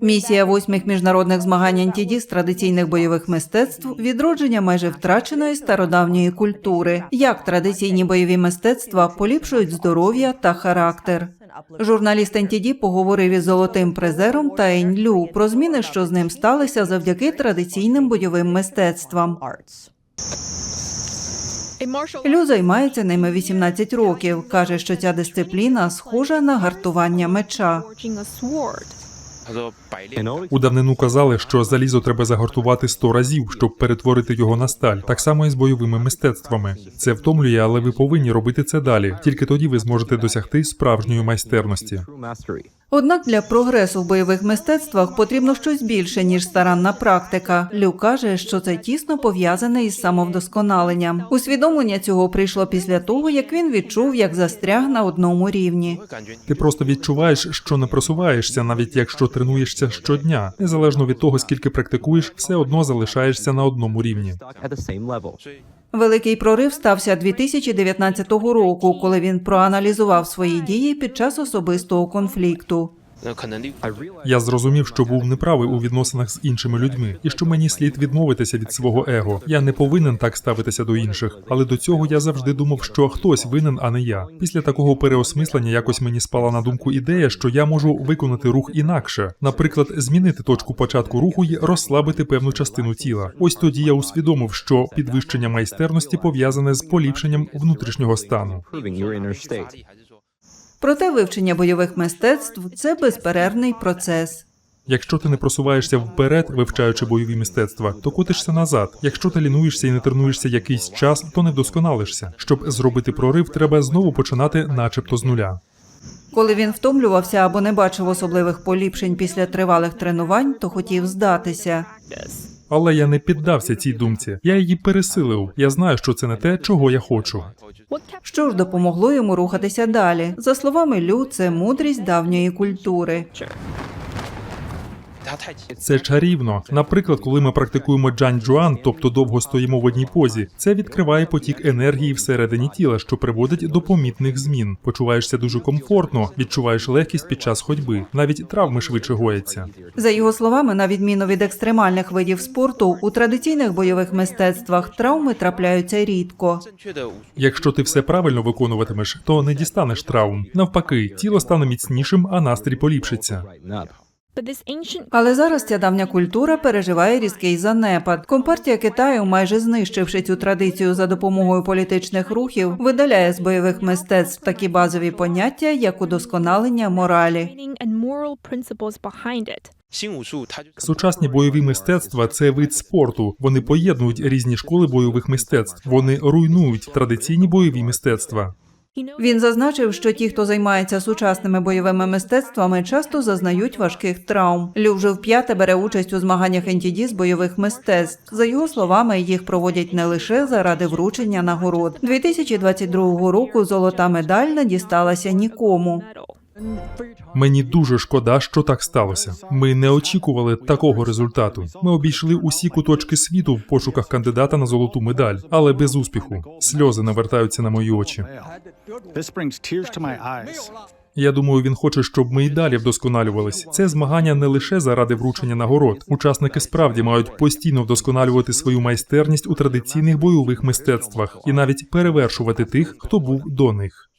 Місія восьмих міжнародних змагань антіді з традиційних бойових мистецтв відродження майже втраченої стародавньої культури, як традиційні бойові мистецтва поліпшують здоров'я та характер. Журналіст НТД поговорив із золотим призером Таень Лю про зміни, що з ним сталися завдяки традиційним бойовим мистецтвам. Лю займається ними 18 років. каже, що ця дисципліна схожа на гартування меча. У давнину казали, що залізо треба загортувати 100 разів, щоб перетворити його на сталь. Так само і з бойовими мистецтвами. Це втомлює, але ви повинні робити це далі. Тільки тоді ви зможете досягти справжньої майстерності. Однак для прогресу в бойових мистецтвах потрібно щось більше ніж старанна практика. Лю каже, що це тісно пов'язане із самовдосконаленням. Усвідомлення цього прийшло після того, як він відчув, як застряг на одному рівні. Ти просто відчуваєш, що не просуваєшся, навіть якщо тренуєшся щодня. Незалежно від того, скільки практикуєш, все одно залишаєшся на одному рівні. Великий прорив стався 2019 року, коли він проаналізував свої дії під час особистого конфлікту. Я зрозумів, що був неправий у відносинах з іншими людьми, і що мені слід відмовитися від свого его. Я не повинен так ставитися до інших, але до цього я завжди думав, що хтось винен, а не я. Після такого переосмислення якось мені спала на думку ідея, що я можу виконати рух інакше, наприклад, змінити точку початку руху і розслабити певну частину тіла. Ось тоді я усвідомив, що підвищення майстерності пов'язане з поліпшенням внутрішнього стану. Проте вивчення бойових мистецтв це безперервний процес. Якщо ти не просуваєшся вперед, вивчаючи бойові мистецтва, то котишся назад. Якщо ти лінуєшся і не тренуєшся якийсь час, то не вдосконалишся. Щоб зробити прорив, треба знову починати, начебто, з нуля. Коли він втомлювався або не бачив особливих поліпшень після тривалих тренувань, то хотів здатися. Але я не піддався цій думці. Я її пересилив. Я знаю, що це не те, чого я хочу. Що ж допомогло йому рухатися далі? За словами Лю, це мудрість давньої культури. Це чарівно. Наприклад, коли ми практикуємо джань джуан, тобто довго стоїмо в одній позі, це відкриває потік енергії всередині тіла, що приводить до помітних змін. Почуваєшся дуже комфортно, відчуваєш легкість під час ходьби. Навіть травми швидше гояться. За його словами, на відміну від екстремальних видів спорту, у традиційних бойових мистецтвах травми трапляються рідко. Якщо ти все правильно виконуватимеш, то не дістанеш травм. Навпаки, тіло стане міцнішим, а настрій поліпшиться. Але зараз ця давня культура переживає різкий занепад. Компартія Китаю, майже знищивши цю традицію за допомогою політичних рухів, видаляє з бойових мистецтв такі базові поняття, як удосконалення моралі. Сучасні бойові мистецтва це вид спорту. Вони поєднують різні школи бойових мистецтв. Вони руйнують традиційні бойові мистецтва. Він зазначив, що ті, хто займається сучасними бойовими мистецтвами, часто зазнають важких травм. Лю вже вп'яте бере участь у змаганнях НТД з бойових мистецтв. За його словами, їх проводять не лише заради вручення нагород. 2022 року золота медаль не дісталася нікому. Мені дуже шкода, що так сталося. Ми не очікували такого результату. Ми обійшли усі куточки світу в пошуках кандидата на золоту медаль, але без успіху. Сльози навертаються на мої очі. Я думаю, він хоче, щоб ми й далі вдосконалювались. Це змагання не лише заради вручення нагород. Учасники справді мають постійно вдосконалювати свою майстерність у традиційних бойових мистецтвах і навіть перевершувати тих, хто був до них.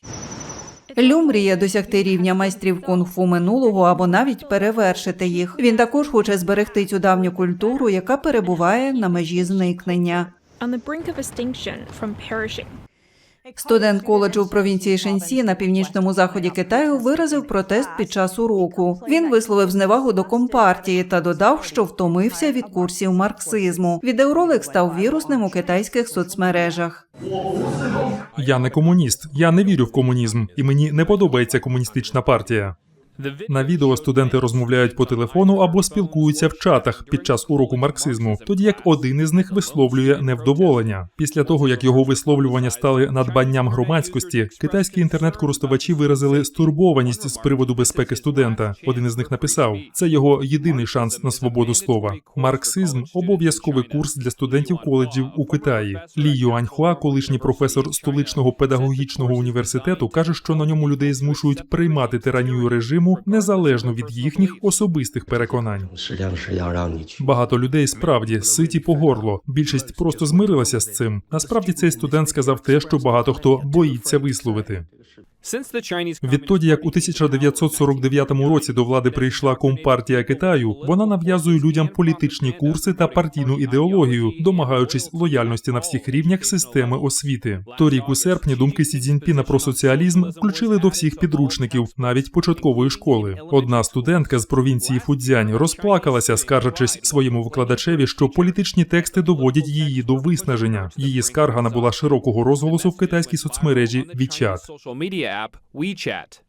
Лю мріє досягти рівня майстрів кунг-фу минулого або навіть перевершити їх. Він також хоче зберегти цю давню культуру, яка перебуває на межі зникнення. on the brink of extinction from perishing. Студент коледжу в провінції Шенсі на північному заході Китаю виразив протест під час уроку. Він висловив зневагу до компартії та додав, що втомився від курсів марксизму. Відеоролик став вірусним у китайських соцмережах. Я не комуніст, я не вірю в комунізм, і мені не подобається комуністична партія. На відео студенти розмовляють по телефону або спілкуються в чатах під час уроку марксизму, тоді як один із них висловлює невдоволення. Після того як його висловлювання стали надбанням громадськості, китайські інтернет-користувачі виразили стурбованість з приводу безпеки студента. Один із них написав: це його єдиний шанс на свободу слова. Марксизм обов'язковий курс для студентів коледжів у Китаї. Лі Юаньхуа, колишній професор столичного педагогічного університету, каже, що на ньому людей змушують приймати тиранію режиму іншому незалежно від їхніх особистих переконань. Багато людей справді ситі по горло. Більшість просто змирилася з цим. Насправді цей студент сказав те, що багато хто боїться висловити. Відтоді, як у 1949 році до влади прийшла компартія Китаю, вона нав'язує людям політичні курси та партійну ідеологію, домагаючись лояльності на всіх рівнях системи освіти. Торік у серпні думки Сі Цзіньпіна про соціалізм включили до всіх підручників, навіть початкової школи. Одна студентка з провінції Фудзянь розплакалася, скаржачись своєму викладачеві, що політичні тексти доводять її до виснаження. Її скарга набула широкого розголосу в китайській соцмережі WeChat. Media app WeChat.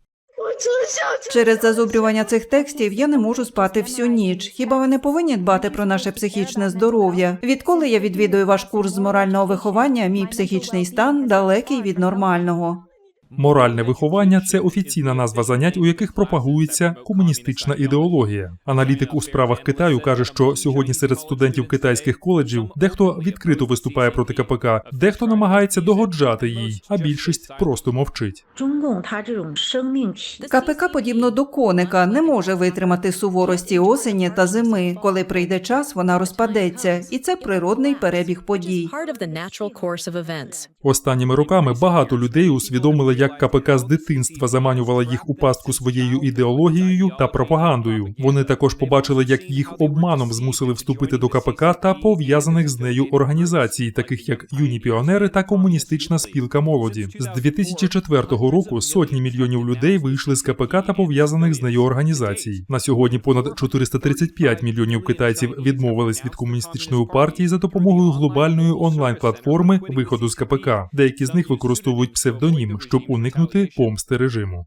Через зазубрювання цих текстів я не можу спати всю ніч. Хіба ви не повинні дбати про наше психічне здоров'я? Відколи я відвідую ваш курс з морального виховання, мій психічний стан далекий від нормального. Моральне виховання це офіційна назва занять, у яких пропагується комуністична ідеологія. Аналітик у справах Китаю каже, що сьогодні серед студентів китайських коледжів дехто відкрито виступає проти КПК, дехто намагається догоджати їй, а більшість просто мовчить. КПК, подібно до коника, не може витримати суворості осені та зими. Коли прийде час, вона розпадеться, і це природний перебіг подій. Останніми роками багато людей усвідомили, як як КПК з дитинства заманювала їх у пастку своєю ідеологією та пропагандою. Вони також побачили, як їх обманом змусили вступити до КПК та пов'язаних з нею організацій, таких як юні піонери та комуністична спілка молоді. З 2004 року сотні мільйонів людей вийшли з КПК та пов'язаних з нею організацій. На сьогодні понад 435 мільйонів китайців відмовились від комуністичної партії за допомогою глобальної онлайн-платформи виходу з КПК. Деякі з них використовують псевдонім, щоб уникнути помсти режиму.